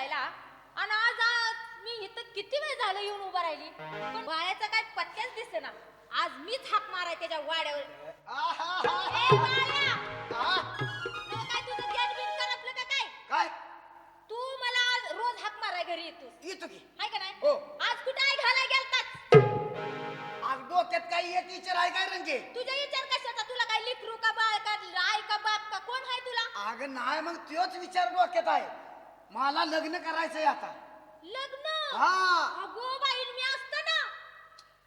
करायला आणि आज आज मी इथं किती वेळ झालं येऊन उभं राहिली? पण बाळ्याचा काय पत्त्याच दिसत ना. आज मीच हाक माराय त्याच्या वाड्यावर. तू मला आज रोज हाक माराय घरी येतो नाही? हो. आज घालाय गेलतात डोक्यात काही विचार आहे तुझा विचार तुला काय लिखरू का बाळ का राय का बाप का कोण आहे तुला? अग नाही मग तोच विचार डोक्यात आहे. मला लग्न करायचंय आता. लग्न? हा. अगो बाई मी असतं ना.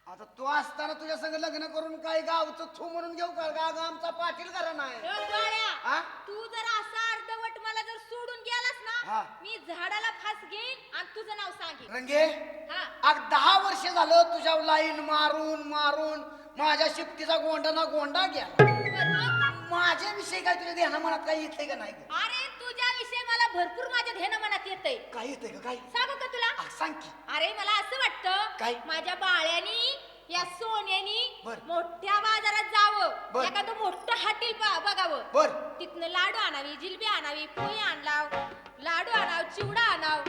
आता तू असताना तुझ्या संग लग्न करून काय गावचं थू म्हणून घेऊ का? गाव आमचा पाटील घरा नाही ए हा? तू जर असा अर्धवट मला जर सोडून गेलास हा. मी झाडाला फास घेईन आणि तुझं नाव सांगेन रंगे हा दहा वर्ष झालं तुझ्या लाईन मारून मारून माझ्या शिफ्टीचा गोंडा ना गोंडा गेला बरं. माझ्याविषयी काय तुझ्या ध्याना मनात काही येतंय का नाही? अरे तुझ्या विषयी मला भरपूर माझ्या ध्येन मनात येतंय काय येतंय का काय सांगू का तुला सांग की अरे मला असं वाटतं काय? माझ्या बाळ्यानी या सोन्यानी बर. मोठ्या बाजारात जावं बर. एखादं मोठं हाटील पा- बघावं. बर. तिथनं लाडू आणावी जिलबी आणावी पोळी आणलाव लाडू आणाव चिवडा आणाव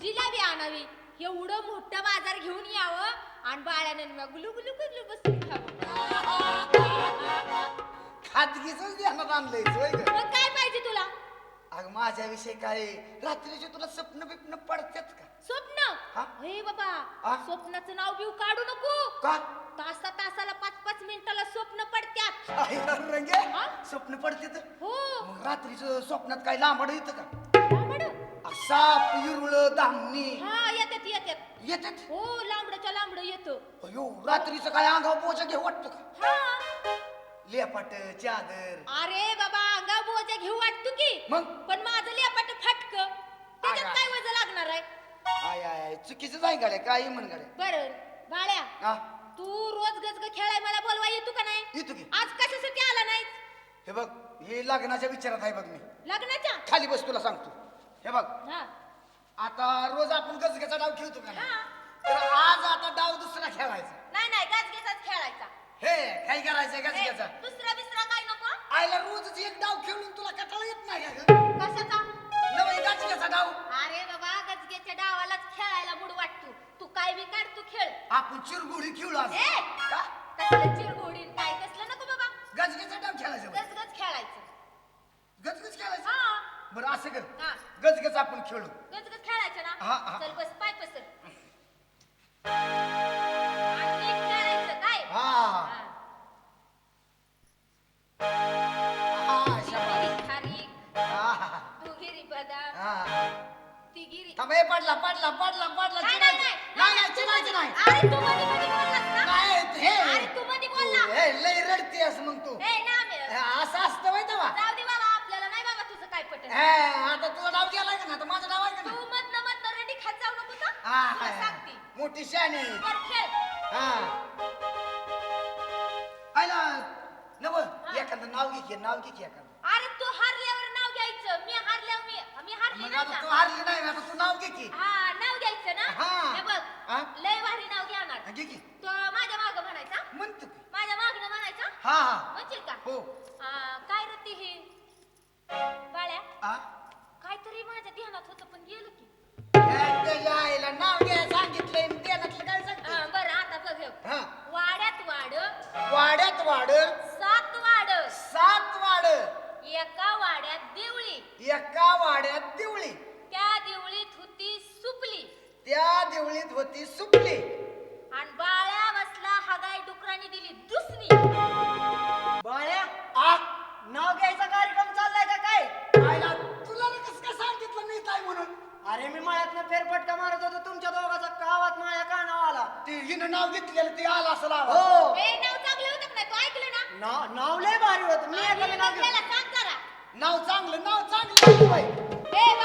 जिलेबी आणावी. एवढं मोठं बाजार घेऊन यावं आणि बाळ्यानं मग गुलू गुलू गुलू बसून खावं. खाजगीच ध्यानात आणलंय होय ग. मग काय पाहिजे तुला? अगं माझ्याविषयी काय? रात्रीचे तुला स्वप्न बिप्न पडतात का? स्वप्न? हा? हे बाबा हा? स्वप्नाचं नाव बिव काढू नको. का? तासा तासाला पाच पाच मिनिटाला स्वप्न ना रंगे. हा? स्वप्न पडतात हो. मग रात्रीचं स्वप्नात काय लांबड येतं का? लांबड? साप युरळ दामणी हा येतात येतात. येतात? हो लांबडच्या लांबड येतो. अयो रात्रीचं काय अंगावर पोचा घेऊ वाटतं का? हा. लेपाट चादर. अरे बाबा अंगा बोजा घेऊ वाटतो की. मग? पण माझं लेपाट फाटक. त्याच्यात आगा. काय वजन लागणार आहे? आय आय आय. चुकीचं जाय गाड्या काही म्हण गाड्या. बर बाळ्या. हा? तू रोज गजग खेळाय मला बोलवा येतो का नाही? येतो की. आज कशासाठी आला नाही? हे बघ हे लग्नाच्या विचारात आहे बघ मी. लग्नाच्या? खाली बस तुला सांगतो. हे बघ. हा. आता रोज आपण गजग्याचा डाव खेळतो का नाही? हा. तर आज आता डाव दुसरा खेळायचा. नाही नाही गजगेचाच खेळायचा. हे काय करायचंय ए, गजग्याचा दुसरा बिसरा काय नको? आईला रोजच एक डाव खेळून तुला कटाळा येत आपण खेळू. गजगज खेळायचं हा, ना? हा. चल बस पाय पसर. आणि नीट खेळायचं काय? हा. हा. हा शाबास. तिगिरी खारीक, हा दुगिरी बदाम हा तिगिरी थांब हे पडला पडला पडला पडला. नाही, नाही, चिरायचं. नाही. नाही नाही चिरायचं नाही. अरे तू मध्ये मध्ये बोललास ना? काय हे. अरे तू मध्ये बोलला. हे लय रडतीयस मग तू. ए असं असतं माहिती का जाऊ दे बाबा आपल्याला नाही बाबा तुझं काय पटत हे, आता तुझा डाव गेलाय का ना आता माझा डाव आहे का तू ना मधनं मधनं रडी खात जाऊ नको का हा, तुला हा, सांगते मोठी शाने हा. आयला नव एखादं नाव घे की नाव घे की एखादं. अरे तू हारल्यावर नाव घ्यायचं. मी हारल्यावर मी मी हारली मग नाही आता तू का हारली नाही आता तू नाव घे की. हा नाव घ्यायचं ना? हा. हे बघ हा? लय भारी नाव घेणार. घे की. तो माझ्या माग म्हणायचा. म्हणतो की. माझ्या मागणं म्हणायचा. हा हा. म्हणशील का? हो. आ, काय रती हे? बाळ्या हा काहीतरी माझ्या ध्यानात होतं पण गेलं की. वाड सात वाड सात वाड एका वाड्यात देवळी. एका वाड्यात दिवळी. त्या देवळीत होती सुपली. त्या देवळीत होती सुपली. आणि बाळ्या बसला हगाय डुकरांनी दिली दुसरी. बाळ्या आ? नाव घ्यायचा कार्यक्रम चाललाय का काय? आईला तुला कसं काय सांगितलं नाही काय म्हणून? अरे मी मळ्यातनं फेरफटका मारत होतो तुमच्या दोघाचा गावात माझ्या कानावर आला? ते हिनं नाव घेतलेलं ते आला असं हो हे नाव चांगलं होतं का नाही तू ऐकलं ना नाव नाव लय भारी होत. मी एखादं नाव चांगलं नाव चांगलं